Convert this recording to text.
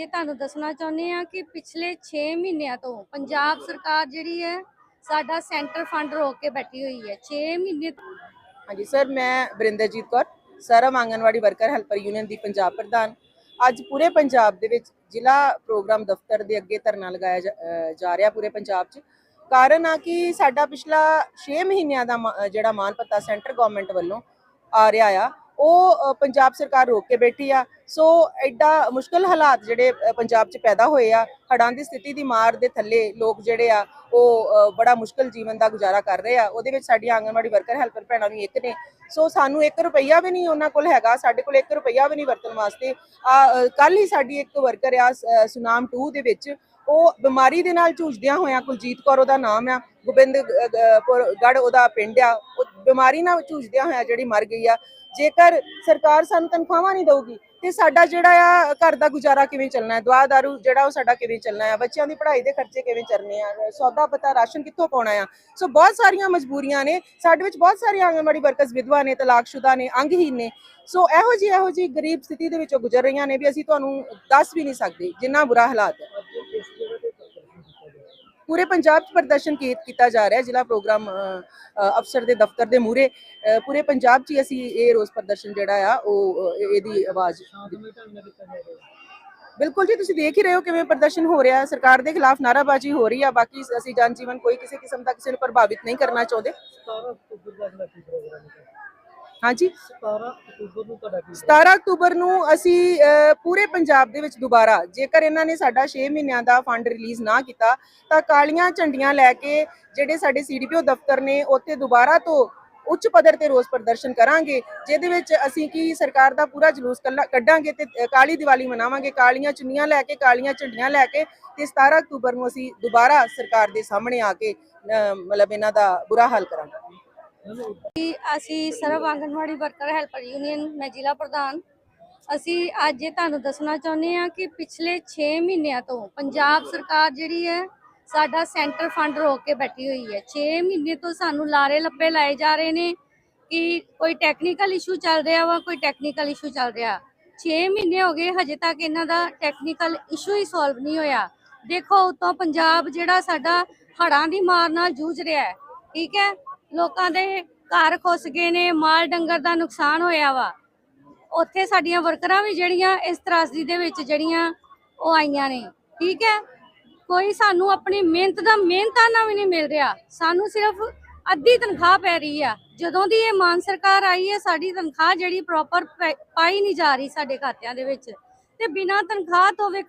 ਇਹ ਤੁਹਾਨੂੰ ਦੱਸਣਾ ਚਾਹੁੰਦੇ ਆ ਕਿ ਪਿਛਲੇ 6 ਮਹੀਨਿਆਂ ਤੋਂ ਪੰਜਾਬ ਸਰਕਾਰ ਜਿਹੜੀ ਹੈ, ਸਾਡਾ ਸੈਂਟਰ ਫੰਡ ਰੋਕ ਕੇ ਬੈਠੀ ਹੋਈ ਹੈ। 6 ਮਹੀਨੇ ਹਾਂਜੀ ਸਰ, ਮੈਂ ਬਰਿੰਦਰਜੀਤ ਕੌਰ ਸਰਮ ਆਂਗਨਵਾੜੀ ਵਰਕਰ ਹੈਲਪਰ ਯੂਨੀਅਨ ਦੀ ਪੰਜਾਬ ਪ੍ਰਧਾਨ। ਅੱਜ ਪੂਰੇ ਪੰਜਾਬ ਦੇ ਵਿੱਚ ਜ਼ਿਲ੍ਹਾ ਪ੍ਰੋਗਰਾਮ ਦਫ਼ਤਰ ਦੇ ਅੱਗੇ ਧਰਨਾ ਲਗਾਇਆ ਜਾ- ਰਿਹਾ ਪੂਰੇ ਪੰਜਾਬ 'ਚ। ਕਾਰਨ ਆ ਕਿ ਸਾਡਾ ਪਿਛਲਾ 6 ਮਹੀਨਿਆਂ ਦਾ ਜਿਹੜਾ ਮਾਨ ਪੱਤਾ ਸੈਂਟਰ ਗਵਰਨਮੈਂਟ ਵੱਲੋਂ ਆ ਰਿਹਾ ਆ। ਉਹ ਪੰਜਾਬ ਸਰਕਾਰ ਰੋਕ ਕੇ ਬੈਠੀ ਆ। ਸੋ ਐਡਾ ਮੁਸ਼ਕਲ ਹਾਲਾਤ ਜਿਹੜੇ ਪੰਜਾਬ 'ਚ ਪੈਦਾ ਹੋਏ ਆ। ਹੜ੍ਹਾਂ ਦੀ ਸਥਿਤੀ ਦੀ ਮਾਰ ਦੇ ਥੱਲੇ ਲੋਕ ਜਿਹੜੇ ਆ, ਉਹ ਬੜਾ ਮੁਸ਼ਕਲ ਜੀਵਨ ਦਾ ਗੁਜ਼ਾਰਾ ਕਰ ਰਹੇ ਆ। ਉਹਦੇ ਵਿੱਚ ਸਾਡੀ ਆਂਗਨਵਾੜੀ ਵਰਕਰ, ਹੈਲਪਰ ਭੈਣਾਂ ਵੀ ਇੱਕ ਨੇ। ਸੋ ਸਾਨੂੰ 1 ਰੁਪਈਆ ਵੀ ਨਹੀਂ ਉਹਨਾਂ ਕੋਲ ਹੈਗਾ। ਸਾਡੇ ਕੋਲ 1 ਰੁਪਈਆ ਵੀ ਨਹੀਂ ਵਰਤਣ ਵਾਸਤੇ। ਕੱਲ ਹੀ ਸਾਡੀ ਇੱਕ ਵਰਕਰ ਆ, ਸ- ਸੁਨਾਮ 2 ਦੇ ਵਿੱਚ ਉਹ ਬਿਮਾਰੀ ਦੇ ਨਾਲ ਜੂਝਦਿਆਂ ਹੋਇਆਂ ਕੁਲਜੀਤ ਕੌਰ ਉਹਦਾ ਨਾਮ ਆ, ਗੋਬਿੰਦ ਉਹਦਾ ਪਿੰਡ ਆ, ਉਹ ਬਿਮਾਰੀ ਨਾਲ ਜੂਝਦਿਆਂ ਹੋਇਆਂ ਜਿਹੜੀ ਮਰ ਗਈ ਆ। ਜੇਕਰ ਸਰਕਾਰ ਸਾਨੂੰ ਤਨਖਾਹਾਂ ਨਹੀਂ ਦਊਗੀ, ਤੇ ਸਾਡਾ ਜਿਹੜਾ ਆ ਘਰ ਦਾ ਗੁਜ਼ਾਰਾ ਕਿਵੇਂ ਚੱਲਣਾ ਹੈ? ਦਵਾ ਦਾਰੂ ਜਿਹੜਾ ਉਹ ਸਾਡਾ ਕਿਵੇਂ ਚੱਲਣਾ ਹੈ? ਬੱਚਿਆਂ ਦੀ ਪੜ੍ਹਾਈ ਦੇ ਖਰਚੇ ਕਿਵੇਂ ਚੱਲਣੇ ਆ? ਸੌਦਾ ਪਤਾ ਰਾਸ਼ਨ ਕਿੱਥੋਂ ਪਾਉਣਾ ਆ? ਸੋ ਬਹੁਤ ਸਾਰੀਆਂ ਮਜਬੂਰੀਆਂ ਨੇ। ਸਾਡੇ ਵਿੱਚ ਬਹੁਤ ਸਾਰੇ ਆਂਗਨਵਾੜੀ ਵਰਕਰਸ ਵਿਧਵਾ ਨੇ, ਤਲਾਕਸ਼ੁਦਾ ਨੇ ਅੰਗਹੀਨ ਨੇ। ਸੋ ਇਹੋ ਜਿਹੀ ਇਹੋ ਜਿਹੀ ਗਰੀਬ ਸਥਿਤੀ ਦੇ ਵਿੱਚੋਂ ਗੁਜ਼ਰ ਰਹੀਆਂ ਨੇ ਵੀ ਅਸੀਂ ਤੁਹਾਨੂੰ ਦੱਸ ਵੀ ਨਹੀਂ ਸਕਦੇ, ਜਿੰਨਾ ਬੁਰਾ ਹਾਲਾਤ ਹੈ। ਪੂਰੇ ਪੰਜਾਬ 'ਚ ਪ੍ਰਦਰਸ਼ਨ ਕੀਤਾ ਜਾ ਰਿਹਾ ਜ਼ਿਲ੍ਹਾ ਪ੍ਰੋਗਰਾਮ ਅਫਸਰ ਦੇ ਦਫ਼ਤਰ ਦੇ ਮੂਹਰੇ ਪੂਰੇ ਪੰਜਾਬ 'ਚ ਅਸੀਂ ਇਹ ਰੋਸ ਪ੍ਰਦਰਸ਼ਨ ਜਿਹੜਾ ਆ, ਉਹ ਇਹਦੀ ਆਵਾਜ਼ ਬਿਲਕੁਲ ਜੀ, ਤੁਸੀਂ ਦੇਖ ਹੀ ਰਹੇ ਹੋ ਕਿਵੇਂ ਪ੍ਰਦਰਸ਼ਨ ਹੋ ਰਿਹਾ ਸਰਕਾਰ ਦੇ ਖਿਲਾਫ ਨਾਰਾਬਾਜ਼ੀ ਹੋ ਰਹੀ ਆ, ਬਾਕੀ ਅਸੀਂ ਜਨ ਜੀਵਨ ਕੋਈ ਕਿਸੇ ਕਿਸਮ ਦਾ ਕਿਸੇ ਨੂੰ ਪ੍ਰਭਾਵਿਤ ਨਹੀਂ ਕਰਨਾ ਚਾਹੁੰਦੇ। 17 ਅਕਤੂਬਰ ਦਾ ਕੀ ਪ੍ਰੋਗਰਾਮ ਹੈ? ਹਾਂਜੀ। 17 ਅਕਤੂਬਰ ਨੂੰ ਤੁਹਾਡਾ ਕੀ 17 ਅਕਤੂਬਰ ਨੂੰ ਅਸੀਂ ਪੂਰੇ ਪੰਜਾਬ ਦੇ ਵਿੱਚ ਦੁਬਾਰਾ ਜੇਕਰ ਇਹਨਾਂ ਨੇ ਸਾਡਾ 6 ਮਹੀਨਿਆਂ ਦਾ ਫੰਡ ਰਿਲੀਜ਼ ਨਾ ਕੀਤਾ ਤਾਂ ਕਾਲੀਆਂ ਝੰਡੀਆਂ ਲੈ ਕੇ ਜਿਹੜੇ ਸਾਡੇ ਸੀਡੀਪੀਓ ਦਫ਼ਤਰ ਨੇ ਉੱਥੇ ਦੁਬਾਰਾ ਤੋਂ ਉੱਚ ਪੱਧਰ ਤੇ ਰੋਸ ਪ੍ਰਦਰਸ਼ਨ ਕਰਾਂਗੇ ਜਿਹਦੇ ਵਿੱਚ ਅਸੀਂ ਕੀ ਸਰਕਾਰ ਦਾ ਪੂਰਾ ਜਲੂਸ ਕੱਢਾਂਗੇ ਤੇ ਕਾਲੀ ਦੀਵਾਲੀ ਮਨਾਵਾਂਗੇ ਕਾਲੀਆਂ ਚੁੰਨੀਆਂ ਲੈ ਕੇ ਕਾਲੀਆਂ ਝੰਡੀਆਂ ਲੈ ਕੇ ਤੇ 17 ਅਕਤੂਬਰ ਨੂੰ ਅਸੀਂ ਦੁਬਾਰਾ ਸਰਕਾਰ ਦੇ ਸਾਹਮਣੇ ਆ ਕੇ ਮਤਲਬ ਇਹਨਾਂ ਦਾ ਬੁਰਾ ਹਾਲ ਕਰਾਂਗੇ। ਕਿ ਅਸੀਂ ਸਰਵ ਆਂਗਨਵਾੜੀ ਵਰਕਰ ਹੈਲਪਰ ਯੂਨੀਅਨ, ਮੈਂ ਜ਼ਿਲ੍ਹਾ ਪ੍ਰਧਾਨ। ਅਸੀਂ ਅੱਜ ਇਹ ਤੁਹਾਨੂੰ ਦੱਸਣਾ ਚਾਹੁੰਦੇ ਹਾਂ ਕਿ ਪਿਛਲੇ 6 ਮਹੀਨਿਆਂ ਤੋਂ ਪੰਜਾਬ ਸਰਕਾਰ ਜਿਹੜੀ ਹੈ, ਸਾਡਾ ਸੈਂਟਰ ਫੰਡ ਰੋਕ ਕੇ ਬੈਠੀ ਹੋਈ ਹੈ। 6 ਮਹੀਨੇ ਤੋਂ ਸਾਨੂੰ ਲਾਰੇ ਲੱਪੇ ਲਾਏ ਜਾ ਰਹੇ ਨੇ ਕਿ ਕੋਈ ਟੈਕਨੀਕਲ ਇਸ਼ੂ ਚੱਲ ਰਿਹਾ ਵਾ, ਕੋਈ ਟੈਕਨੀਕਲ ਇਸ਼ੂ ਚੱਲ ਰਿਹਾ। 6 ਮਹੀਨੇ ਹੋ ਗਏ, ਹਜੇ ਤੱਕ ਇਹਨਾਂ ਦਾ ਟੈਕਨੀਕਲ ਇਸ਼ੂ ਹੀ ਸੋਲਵ ਨਹੀਂ ਹੋਇਆ। ਦੇਖੋ, ਉਤੋਂ ਪੰਜਾਬ ਜਿਹੜਾ ਸਾਡਾ ਹੜ੍ਹਾਂ ਦੀ ਮਾਰ ਨਾਲ ਜੂਝ ਰਿਹਾ ਹੈ, ਠੀਕ ਹੈ? ਲੋਕਾਂ ਦੇ ਘਰ ਖੁੱਸ ਗਏ ਨੇ, ਮਾਲ ਡੰਗਰ ਦਾ ਨੁਕਸਾਨ ਹੋਇਆ ਵਾ। ਉੱਥੇ ਸਾਡੀਆਂ ਵਰਕਰਾਂ ਵੀ ਜਿਹੜੀਆਂ ਇਸ ਤਰਾਸਦੀ ਦੇ ਵਿੱਚ ਜਿਹੜੀਆਂ ਉਹ ਆਈਆਂ ਨੇ। ਠੀਕ ਹੈ? ਕੋਈ ਸਾਨੂੰ ਆਪਣੀ ਮਿਹਨਤ ਦਾ ਮਿਹਨਤਾਨਾ ਵੀ ਨਹੀਂ ਮਿਲ ਰਿਹਾ। ਸਾਨੂੰ ਸਿਰਫ ਅੱਧੀ ਤਨਖਾਹ ਪੈ ਰਹੀ ਆ। ਜਦੋਂ ਦੀ ਇਹ ਮਾਨ ਸਰਕਾਰ ਆਈ ਹੈ, ਸਾਡੀ ਤਨਖਾਹ ਜਿਹੜੀ ਪ੍ਰੋਪਰ ਪਾਈ ਨਹੀਂ ਜਾ ਰਹੀ ਸਾਡੇ ਖਾਤਿਆਂ ਦੇ ਵਿੱਚ। ਤੇ ਬਿਨਾਂ ਤਨਖਾਹ ਤੋਂ ਵੇਖੋ